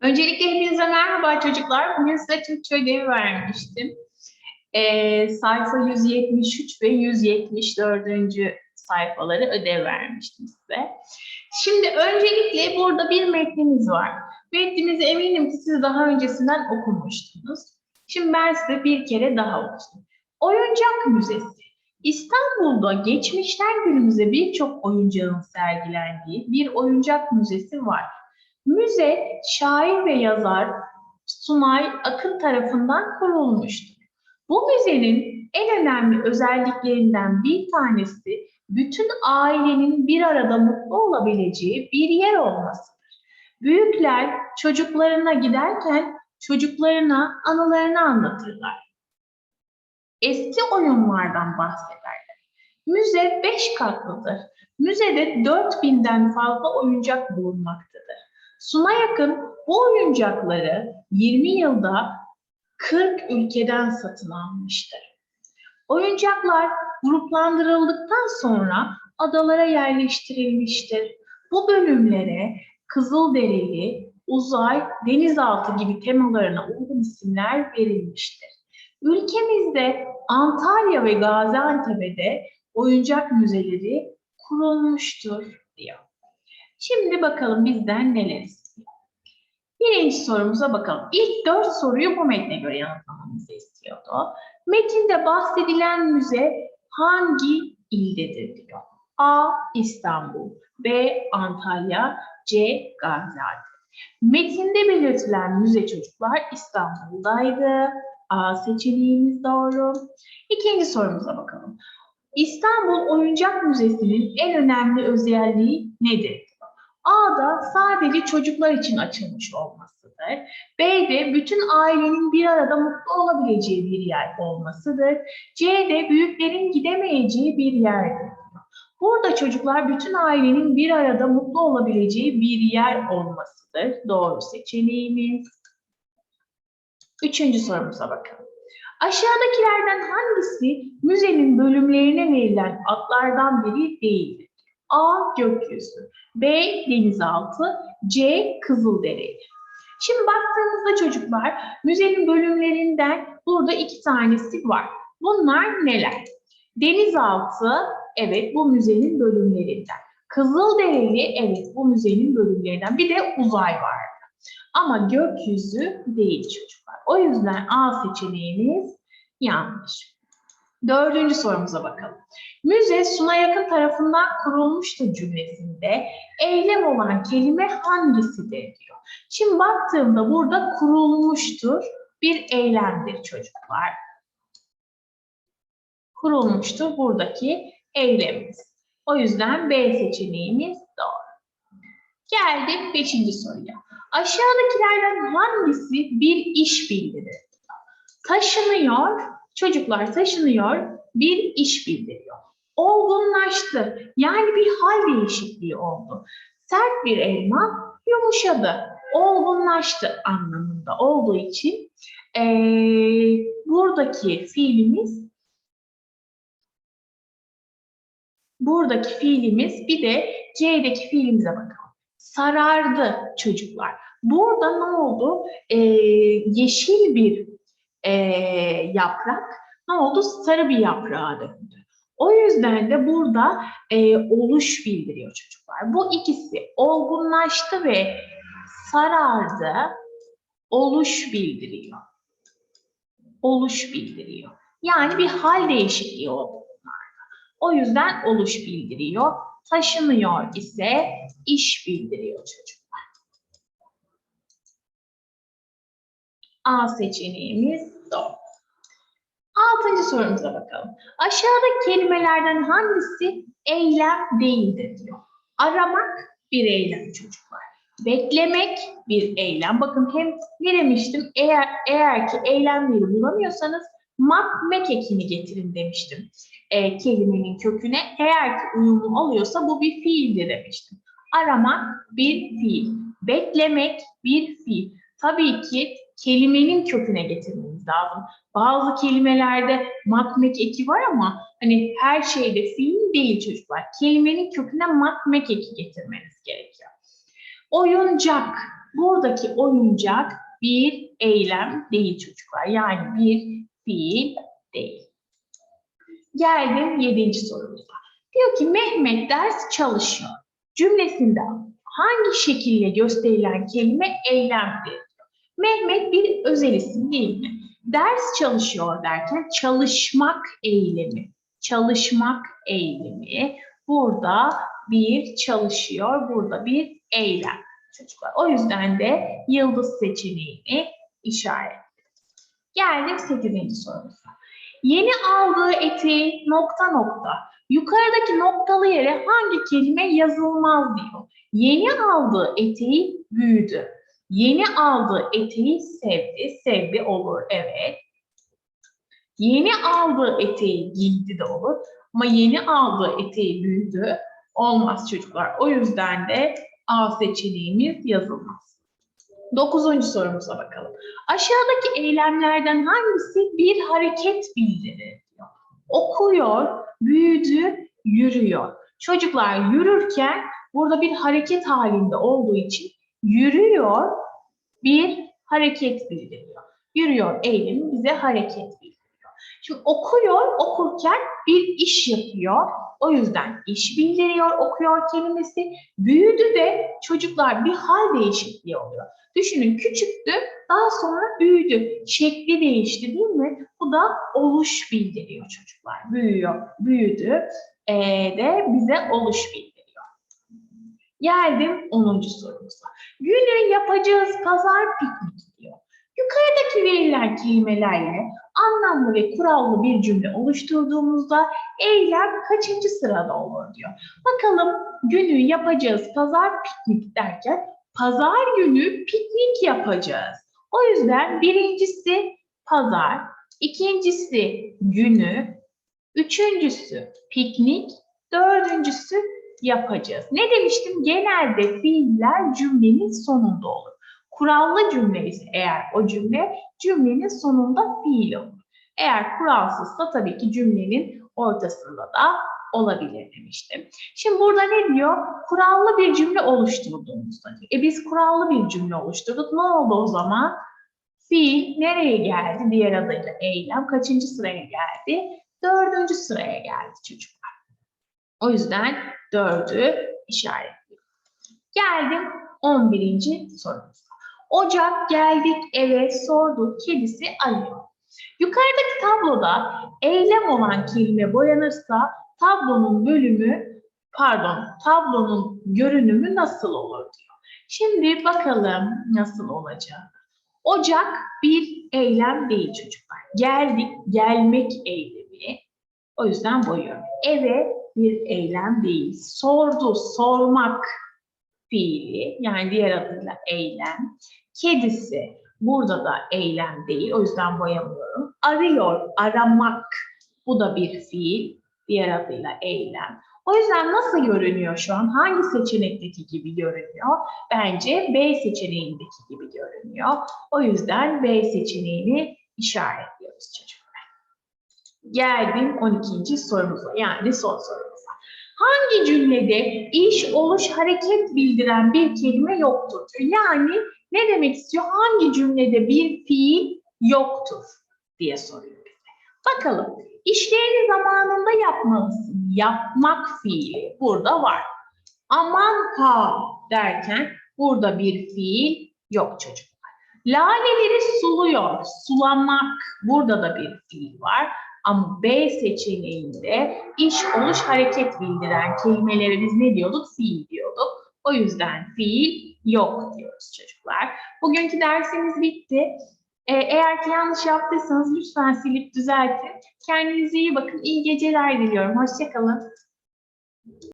Öncelikle hepinize merhaba çocuklar. Bugün size Türkçe ödevi vermiştim. Ee, sayfa 173 ve 174. sayfaları ödev vermiştim size. Şimdi öncelikle burada bir metnimiz var. Metnimizi eminim ki siz daha öncesinden okumuştunuz. Şimdi ben size bir kere daha okuyayım. Oyuncak Müzesi. İstanbul'da geçmişten günümüze birçok oyuncağın sergilendiği bir oyuncak müzesi var. Müze şair ve yazar Sunay Akın tarafından kurulmuştur. Bu müzenin en önemli özelliklerinden bir tanesi bütün ailenin bir arada mutlu olabileceği bir yer olmasıdır. Büyükler çocuklarına giderken çocuklarına anılarını anlatırlar. Eski oyunlardan bahsederler. Müze beş katlıdır. Müzede 4000'den fazla oyuncak bulunmaktadır. Suna yakın bu oyuncakları 20 yılda 40 ülkeden satın almıştır. Oyuncaklar gruplandırıldıktan sonra adalara yerleştirilmiştir. Bu bölümlere Kızılderili, uzay, denizaltı gibi temalarına uygun isimler verilmiştir. Ülkemizde Antalya ve Gaziantep'te oyuncak müzeleri kurulmuştur diyor. Şimdi bakalım bizden neler. Birinci sorumuza bakalım. İlk dört soruyu bu metne göre yanıtlamamızı istiyordu. Metinde bahsedilen müze hangi ildedir diyor. A. İstanbul, B. Antalya, C. Gaziantep. Metinde belirtilen müze çocuklar İstanbul'daydı. A seçeneğimiz doğru. İkinci sorumuza bakalım. İstanbul Oyuncak Müzesi'nin en önemli özelliği nedir? A'da sadece çocuklar için açılmış olmasıdır. B'de bütün ailenin bir arada mutlu olabileceği bir yer olmasıdır. C'de büyüklerin gidemeyeceği bir yerdir. Burada çocuklar bütün ailenin bir arada mutlu olabileceği bir yer olmasıdır. Doğru seçeneğimiz. Üçüncü sorumuza bakalım. Aşağıdakilerden hangisi müzenin bölümlerine verilen adlardan biri değildir? A. Gökyüzü, B. Denizaltı, C. Kızılderili. Şimdi baktığımızda çocuklar müzenin bölümlerinden burada iki tanesi var. Bunlar neler? Denizaltı, evet bu müzenin bölümlerinden. Kızılderili, evet bu müzenin bölümlerinden. Bir de uzay vardı. Ama gökyüzü değil çocuklar. O yüzden A seçeneğimiz yanlış. Dördüncü sorumuza bakalım. Müze Suna Yakın tarafından kurulmuştur cümlesinde eylem olan kelime hangisidir diyor. Şimdi baktığımda burada kurulmuştur bir eylemdir çocuklar. Kurulmuştur buradaki eylemimiz. O yüzden B seçeneğimiz doğru. Geldik beşinci soruya. Aşağıdakilerden hangisi bir iş bildirir? Taşınıyor, çocuklar taşınıyor, bir iş bildiriyor. Olgunlaştı, yani bir hal değişikliği oldu. Sert bir elma yumuşadı, olgunlaştı anlamında olduğu için ee, buradaki fiilimiz buradaki fiilimiz bir de C'deki fiilimize bakalım. Sarardı çocuklar. Burada ne oldu? Ee, yeşil bir e, yaprak ne oldu? Sarı bir yaprağa döndü. O yüzden de burada e, oluş bildiriyor çocuklar. Bu ikisi olgunlaştı ve sarardı, oluş bildiriyor. Oluş bildiriyor. Yani bir hal değişikliği oldu. O yüzden oluş bildiriyor. Taşınıyor ise iş bildiriyor çocuklar. A seçeneğimiz doğru. Altıncı sorumuza bakalım. Aşağıdaki kelimelerden hangisi eylem değildir diyor. Aramak bir eylem çocuklar. Beklemek bir eylem. Bakın hem ne demiştim? Eğer, eğer ki eylemleri bulamıyorsanız makmek ekini getirin demiştim e, kelimenin köküne. Eğer ki uyumlu oluyorsa bu bir fiildir demiştim. Aramak bir fiil. Beklemek bir fiil. Tabii ki kelimenin köküne getirmemiz lazım. Bazı kelimelerde makmek eki var ama hani her şeyde fiil değil çocuklar. Kelimenin köküne makmek eki getirmeniz gerekiyor. Oyuncak buradaki oyuncak bir eylem değil çocuklar. Yani bir fiil değil. Geldim yedinci sorumuza. Diyor ki Mehmet ders çalışıyor. Cümlesinde hangi şekilde gösterilen kelime eylemdir? Mehmet bir özel isim değil mi? Ders çalışıyor derken çalışmak eylemi. Çalışmak eylemi. Burada bir çalışıyor, burada bir eylem çocuklar. O yüzden de yıldız seçeneğini işaret. Geldik 8. sorumuza. Yeni aldığı eteği nokta nokta. Yukarıdaki noktalı yere hangi kelime yazılmaz diyor. Yeni aldığı eteği büyüdü. Yeni aldığı eteği sevdi. Sevdi olur evet. Yeni aldığı eteği giydi de olur. Ama yeni aldığı eteği büyüdü. Olmaz çocuklar. O yüzden de A seçeneğimiz yazılmaz. Dokuzuncu sorumuza bakalım. Aşağıdaki eylemlerden hangisi bir hareket bildirir. Okuyor, büyüdü, yürüyor. Çocuklar yürürken burada bir hareket halinde olduğu için yürüyor bir hareket bildiriyor. Yürüyor eylemi bize hareket bildiriyor. Şimdi okuyor, okurken bir iş yapıyor. O yüzden iş bildiriyor, okuyor kelimesi. Büyüdü de çocuklar bir hal değişikliği oluyor. Düşünün küçüktü, daha sonra büyüdü. Şekli değişti değil mi? Bu da oluş bildiriyor çocuklar. Büyüyor, büyüdü ee, de bize oluş bildiriyor. Geldim 10. sorumuza. Günü yapacağız pazar piknik diyor. Yukarıdaki verilen kelimelerle anlamlı ve kurallı bir cümle oluşturduğumuzda eylem kaçıncı sırada olur diyor. Bakalım günü yapacağız pazar piknik derken pazar günü piknik yapacağız. O yüzden birincisi pazar, ikincisi günü, üçüncüsü piknik, dördüncüsü yapacağız. Ne demiştim? Genelde fiiller cümlenin sonunda olur. Kurallı cümle ise eğer o cümle cümlenin sonunda fiil olur. Eğer kuralsızsa tabii ki cümlenin ortasında da olabilir demiştim. Şimdi burada ne diyor? Kurallı bir cümle oluşturduğumuzda. E biz kurallı bir cümle oluşturduk. Ne oldu o zaman? Fiil nereye geldi? Diğer adıyla eylem kaçıncı sıraya geldi? Dördüncü sıraya geldi çocuklar. O yüzden dördü işaretliyorum. Geldim 11. sorumuza. Ocak geldik eve sorduk kedisi arıyor. Yukarıdaki tabloda eylem olan kelime boyanırsa tablonun bölümü pardon tablonun görünümü nasıl olur diyor. Şimdi bakalım nasıl olacak. Ocak bir eylem değil çocuklar. Geldik, gelmek eylemi. O yüzden boyuyorum. Eve bir eylem değil. Sordu, sormak fiili. Yani diğer adıyla eylem. Kedisi burada da eylem değil. O yüzden boyamıyorum. Arıyor, aramak. Bu da bir fiil. Diğer adıyla eylem. O yüzden nasıl görünüyor şu an? Hangi seçenekteki gibi görünüyor? Bence B seçeneğindeki gibi görünüyor. O yüzden B seçeneğini işaretliyoruz çocuklar. Geldim 12. sorumuza yani son sorumuza. Hangi cümlede iş, oluş, hareket bildiren bir kelime yoktur? Yani ne demek istiyor? Hangi cümlede bir fiil yoktur diye soruyor. Bakalım. İşlerini zamanında yapmalısın. Yapmak fiili burada var. Aman ha derken burada bir fiil yok çocuklar. Laleleri suluyor. Sulamak burada da bir fiil var. Ama B seçeneğinde iş, oluş, hareket bildiren kelimeleri biz ne diyorduk? Fiil diyorduk. O yüzden fiil yok diyoruz çocuklar. Bugünkü dersimiz bitti. Ee, eğer ki yanlış yaptıysanız lütfen silip düzeltin. Kendinize iyi bakın. İyi geceler diliyorum. Hoşçakalın.